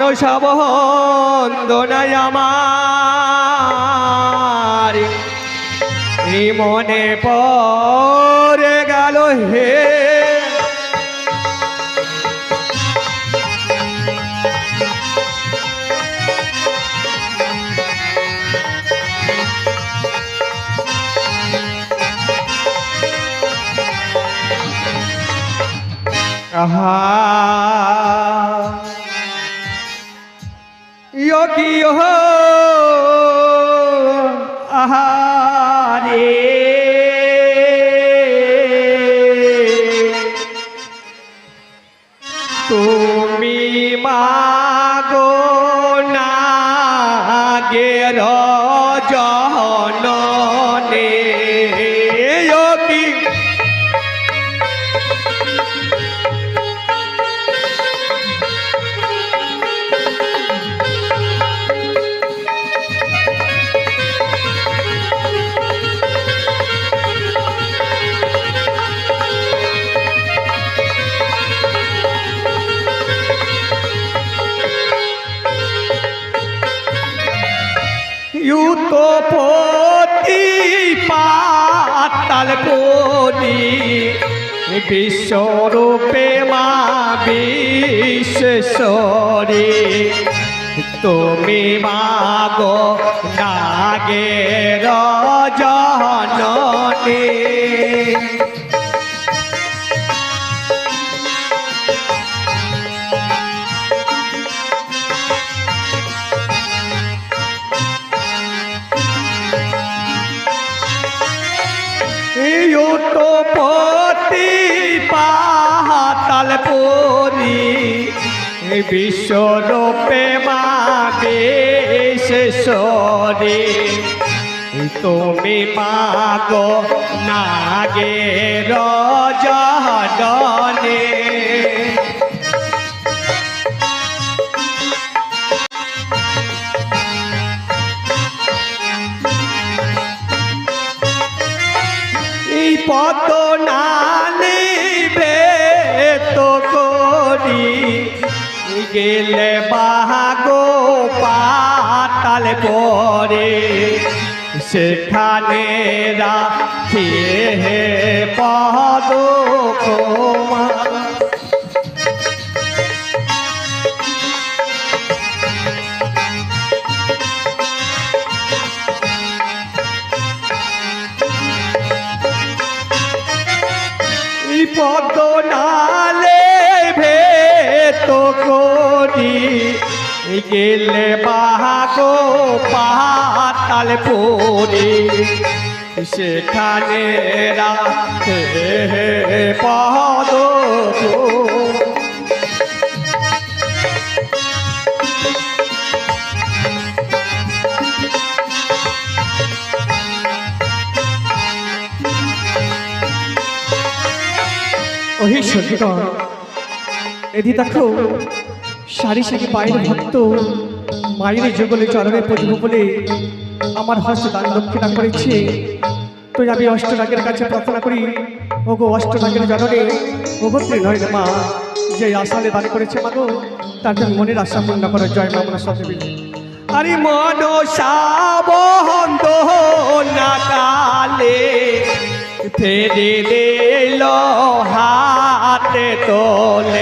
মনসা বন্দনায় আমার। মনে পড়ে গেল হে। আহা। ইয়ো কি হো আহারে তুমি মাগো না গের জহননে ইউতো পতি পাতাল পনি বিশ্বরূপে মা বিশ্বেশ্বরী তুমি মাগ নাগে জননী বিশ্বরূপে মা বিশেষরে তুমি মাগো নাগে রজনে গেলে বাহাগো পাতাল পরে সেখানে রাখি হে পদ পদ নালে করি গেলে বাহাগো পাতাল পরি। সেখানে রাখে পদ ওহে সত্যিকার এদি দেখো সারি সারি বাইরে ভক্ত, মায়ের যুগলে, চরণে পড়ব বলে আমার হস্ত দান দক্ষিণা করেছে। তো আমি অষ্টনাগের কাছে প্রার্থনা করি, ওগো অষ্টনাগের জননে, ওগো নয় মা, যে আশালে দান করেছে মাগো, তার জন্য মনের আশা পূর্ণ করে। জয় মা আমরা সত্যি আরে মনসাবন্ধ নাকালে ফেরে হাতে তোলে।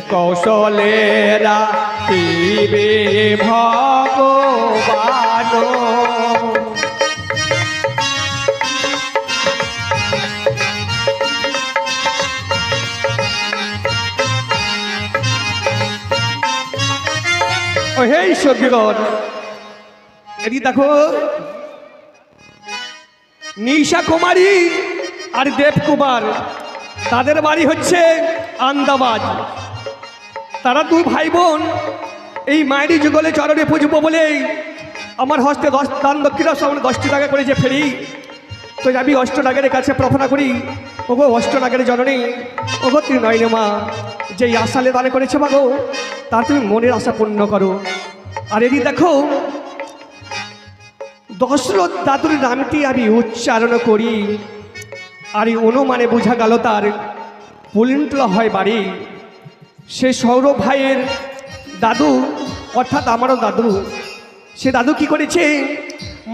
কৌশলেরা পিবে ভগবান। হে ঈশ্বরগণ এদি দেখো। নিশা কুমারী আর দেব কুমার তাদের বাড়ি হচ্ছে আন্দাবাদ তারা দুই ভাই বোন এই মায়েরই যুগলে চরণে পুজবো বলেই আমার হস্তে দশ দান দক্ষিণা সামনে দশটি টাকা করে যে ফেরি। তো আমি অষ্টনাগের কাছে প্রার্থনা করি, ওগো অষ্টনাগের জননী, ওগো ত্রিনয়নে মা যে আশালে দানে করেছে মাগো তার তুমি মনের আশা পূর্ণ করো। আর এদি দেখো, দশরথ দাদুর নামটি আমি উচ্চারণ করি। আর এই অনুমানে বোঝা গেল তার, পুলিন্টলা হয় বাড়ি। সে সৌরভ ভাইয়ের দাদু, অর্থাৎ আমারও দাদু, সে দাদু কি করেছে?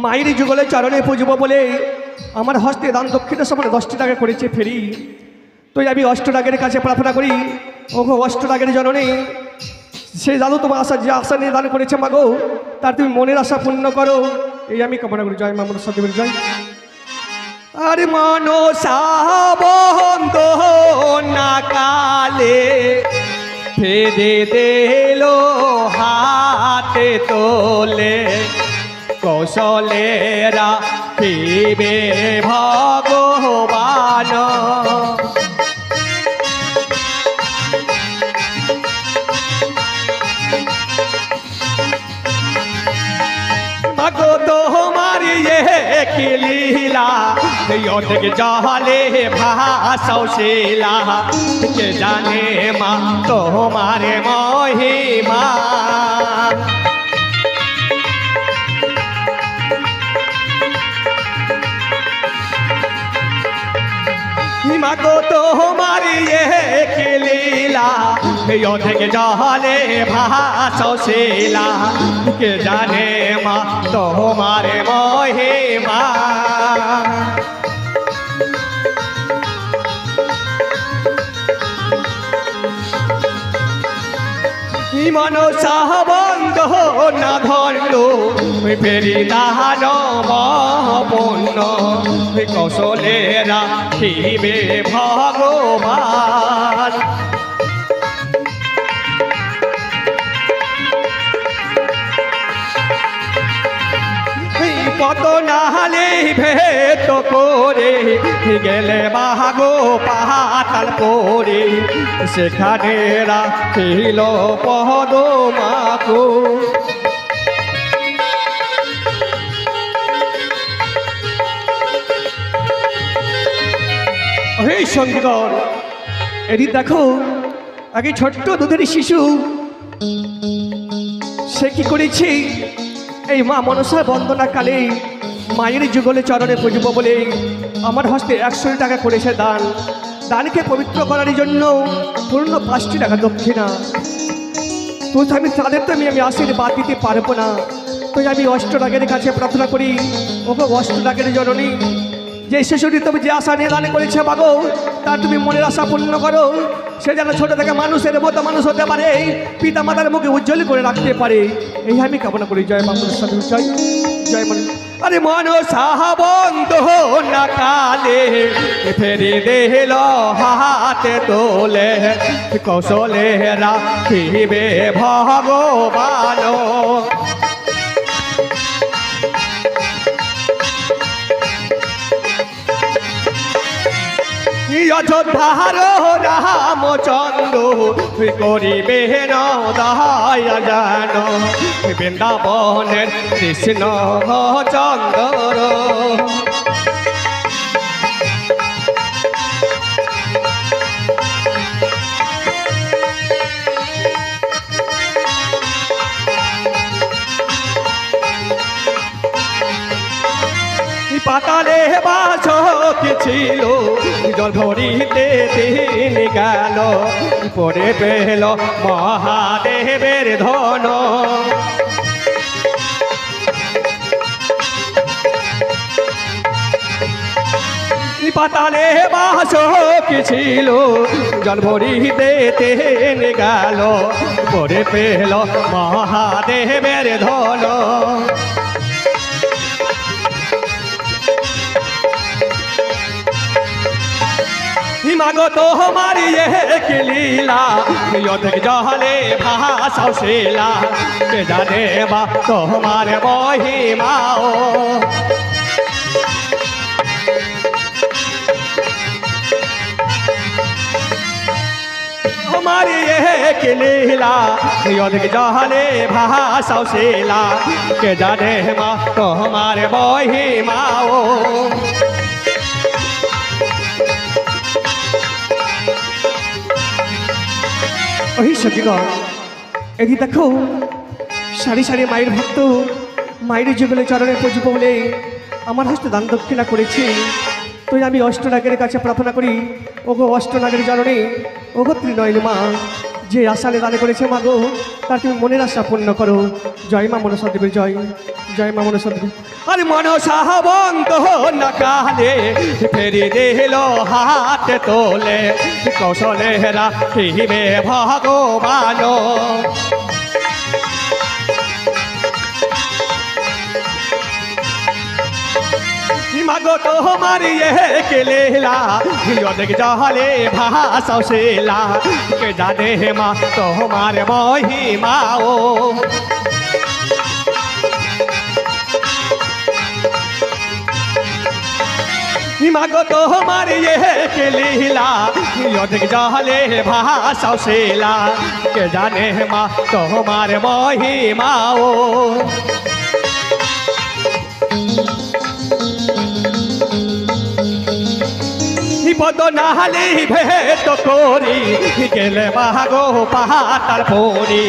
মায়ের যুগলে চরণে পুজব বলে আমার হস্তে দান দক্ষিণের সময় দশটি টাকা করেছে ফেরি। তো আমি অষ্টরাগের কাছে প্রার্থনা করি, ওগো অষ্টরাগের জননে, সে দাদু তোমার আশা যে আশা নিয়ে দান করেছে মাগো, তার তুমি মনের আশা পূর্ণ করো। এই আমি কামনা করি। জয় মা মনসা দেবের জয়। আর মনসা বন্ধ না কালে ফেদে দেলো হাতে তোলে। কৌশলেরা পিবে ভগবান। কি লীলা অধিক জহলে ভাষাও কে জানে মা তোমার মহিমা। মাগো তোমার ইয়ে কি লীলা অধিক জহলে ভাষাও শিলা। কে জানে মা, তোমার মহিমা। মন সাহবন্ধ না ধরল? ফেরি দাহান মপন্ন কৌশলেরা ভগবান? কত নাহালে ভেত করে, গেলে বাহাগো পাহাতাল পরে সেখানে রাখিল পদ মাকো হে সঙ্গীগণ এটি দেখো, আগে ছোট্ট দুধের শিশু। সে কি করেছে? এই মা মনসা বন্দনা কালে মায়ের যুগলে চরণে পুজব বলে আমার হস্তে একশো টাকা করেছে দান। দানকে পবিত্র করার জন্য পূর্ণ পাঁচটি টাকা দক্ষিণা। তো আমি তাদের তো আমি আমি আশীর্বাদ দিতে পারব না। তো আমি অষ্টরাগের কাছে প্রার্থনা করি ওকে অষ্টরাগের জননী, যে শিশুটি তুমি যে আশা নিয়ে দান করেছে বাগো তার তুমি মনের আশা পূর্ণ করো। সে যেন ছোট থেকে মানুষের মতো মানুষ হতে পারে পিতা মাতার মুখে উজ্জ্বল করে রাখতে পারে। এই আমি কামনা করি, জয় বাবুর সাথে জয় জয় মন আরে মন সাহাবন্ধ না কালে ফেরি দেহল হাতে তোলে, কৌশলে রাখিবে ভগবান অযোধ্যার রামচন্দ্র করিবে নদায় জান বৃন্দাবনের কৃষ্ণ চন্দ্র। বাসক ছিল, জল ভরিতে তিনি গেল, পরে পেল মহাদেবের ধন। পাতালে বাসক ছিল, জল ভরিতে তিনি গেল, পরে পেল মহাদেবের ধন। হিমাগত মারিয়ে কি লীলা। অধিক জহলে ভাষা শিলা। কে জানে বা তোমার মহিমাও মারিয়ে কি লীলা। অধিক জহলে ভাষা শিলা। জানে মা তোমার মহিমাও ওই সখীগণ এদি দেখো, সারি সারি মায়ের ভক্ত, মায়ের যুগলে চরণে পুজব বলে আমার হস্তে দান দক্ষিণা করেছি। তুই আমি অষ্টনাগের কাছে প্রার্থনা করি, ওগো অষ্টনাগের চরণে ওগো ত্রিনয়ন মা যে আশালে দানে করেছে মা গো, তার তুমি মনের আশা পূর্ণ করো। জয় মা মনসা দেবীর জয় জয় মা মনসা দেবী আরে মনসা বন্ধ না কালে, ফেরি দিল হাতে তোলে কৌশলে রাখিবে ভগবান মাগো তোমার ইয়ে কেলেলা। অনেক জহলে ভাষাও সেলা কে জানে মা, তোমার মহিমাও মাগো তোমার ইয়ে কেলিলা। অধিক জহলে ভাষাও সেলা কে জানে মা, তোমার মহিমাও বিপদ নাহালি, ভেদ করি। গেলে বাগো পাহাতার পরি,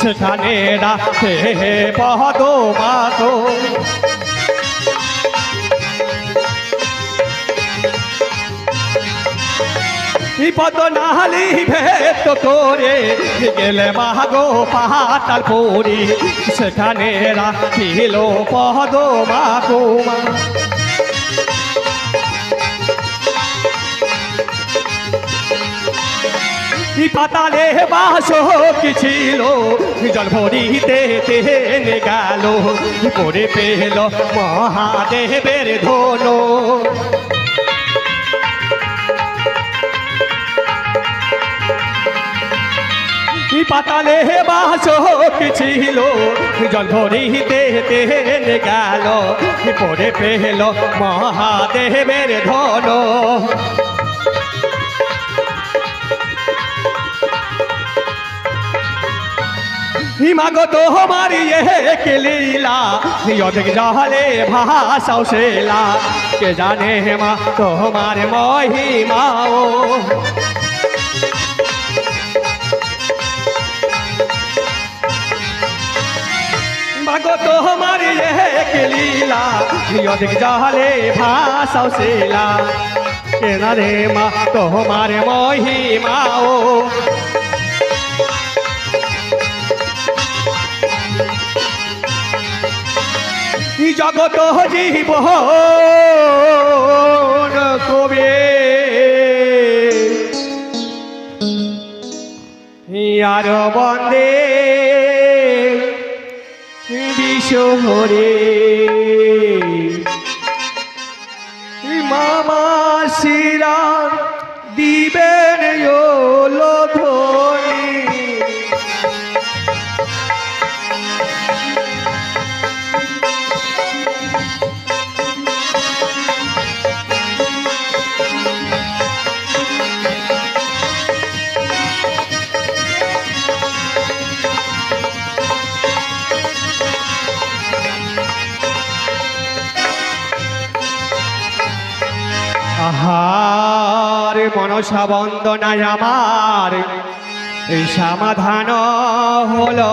সেখানে রাখে পদ মাগো বিপদ নাহালি, ভেদ করে গেলে মাগো পাহাতার পরি, সেখানে রাখিল পদ মাগো মা। পাতালে বাস কি ছিল? জল ভরিতে তেনে গেল পরে পেল মহাদেবের ধনু। কি পাতালে বাস কি ছিল? জল ভরিতে তেনে গেল পরে পেল মহাদেবের ধনু। হিমাগত হমারি এক লীলা। অধিক জহলে ভাষাও সেলা। কে জানে হেমা তোমার মহিমাও ভাগত হমারি এক লীলা। অধিক জহলে ভাষাও সেলা। কে জানে মা তোমার মহিমাও জগত জীব কবে। আর বন্দে বিশ্বরে মামা শিরা মনসা বন্দনায় আমার সমাধান হলো।